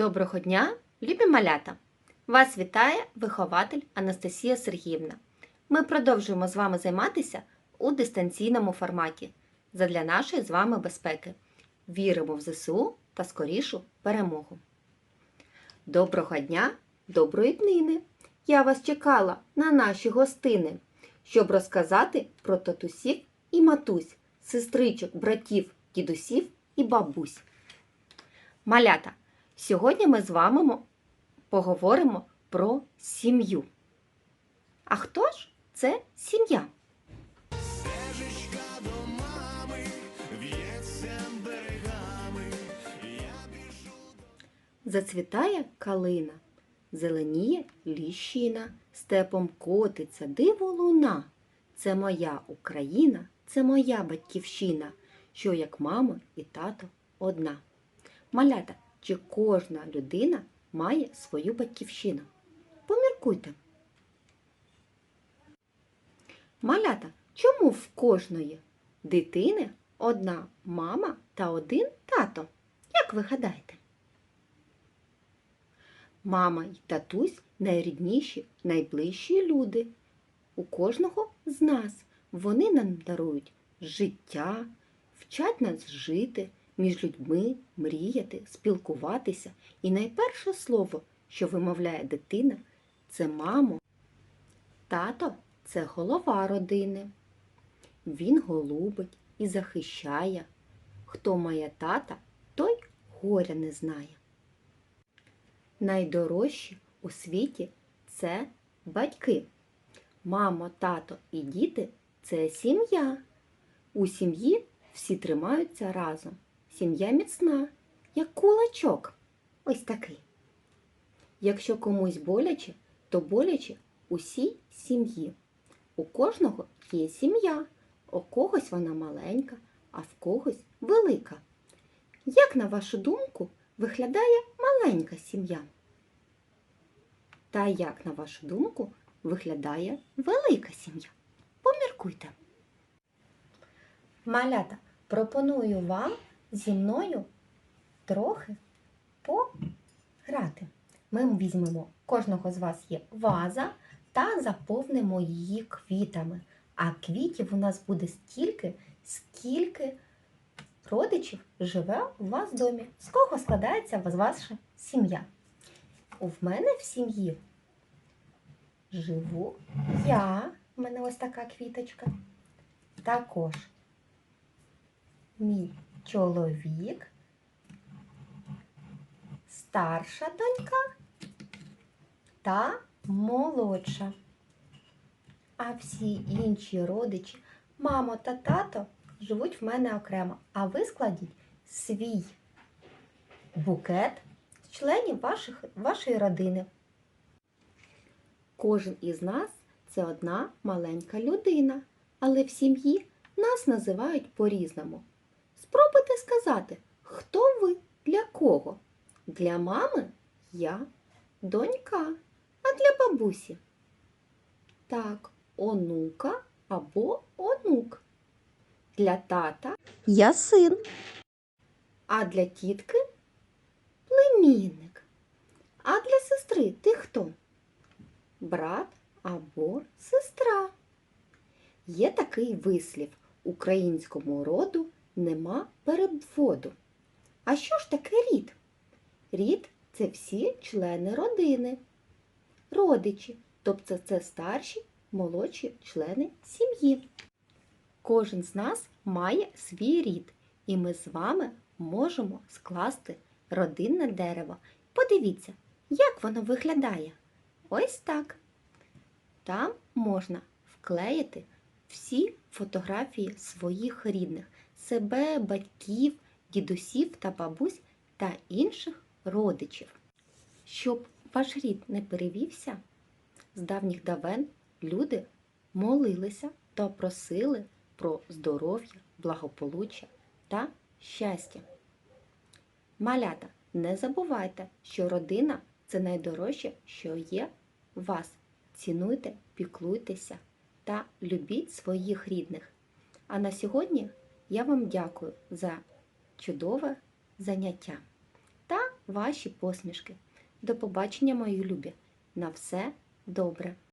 Доброго дня, любі малята! Вас вітає вихователь Анастасія Сергіївна. Ми продовжуємо з вами займатися у дистанційному форматі задля нашої з вами безпеки. Віримо в ЗСУ та скорішу перемогу. Доброго дня, доброї днини! Я вас чекала на наші гостини, щоб розказати про татусів і матусь, сестричок, братів, дідусів і бабусь. Малята, сьогодні ми з вами поговоримо про сім'ю. А хто ж це сім'я? Зацвітає калина, зеленіє ліщина, степом котиться диво луна. Це моя Україна, це моя батьківщина, що як мама і тато одна. Малята, чи кожна людина має свою батьківщину? Поміркуйте. Малята, чому в кожної дитини одна мама та один тато? Як ви гадаєте? Мама й татусь найрідніші, найближчі люди. У кожного з нас вони нам дарують життя, вчать нас жити, між людьми мріяти, спілкуватися. І найперше слово, що вимовляє дитина, це мамо. Тато це голова родини. Він голубить і захищає. Хто має тата, той горя не знає. Найдорожчі у світі це батьки. Мамо, тато і діти це сім'я. У сім'ї всі тримаються разом. Сім'я міцна, як кулачок. Ось такий. Якщо комусь боляче, то боляче усій сім'ї. У кожного є сім'я, у когось вона маленька, а в когось велика. Як, на вашу думку, виглядає маленька сім'я? Та як, на вашу думку, виглядає велика сім'я? Поміркуйте. Малята, пропоную вам зі мною трохи пограти. Ми візьмемо, кожного з вас є ваза та заповнимо її квітами. А квітів у нас буде стільки, скільки родичів живе у вас в домі. З кого складається ваша сім'я? У мене в сім'ї живу я, у мене ось така квіточка. Також мій чоловік, старша донька та молодша. А всі інші родичі, мамо та тато, живуть в мене окремо. А ви складіть свій букет з членів ваших, вашої родини. Кожен із нас це одна маленька людина, але в сім'ї нас називають по-різному. Спробуйте сказати, хто ви для кого? Для мами я донька, а для бабусі. Так, онука або онук. Для тата Я син. а для тітки племінник. А для сестри ти хто? Брат або сестра. Є такий вислів українському роду нема переводу. А що ж таке рід? Рід це всі члени родини, родичі, тобто це старші, молодші члени сім'ї. Кожен з нас має свій рід, і ми з вами можемо скласти родинне дерево. Подивіться, як воно виглядає. Ось так. Там можна вклеїти всі фотографії своїх рідних, себе, батьків, дідусів та бабусь та інших родичів. Щоб ваш рід не перевівся, з давніх давен люди молилися та просили про здоров'я, благополуччя та щастя. Малята, не забувайте, що родина це найдорожче, що є у вас. Цінуйте, піклуйтеся та любіть своїх рідних. А на сьогодні я вам дякую за чудове заняття та ваші посмішки. До побачення, мої любі! На все добре!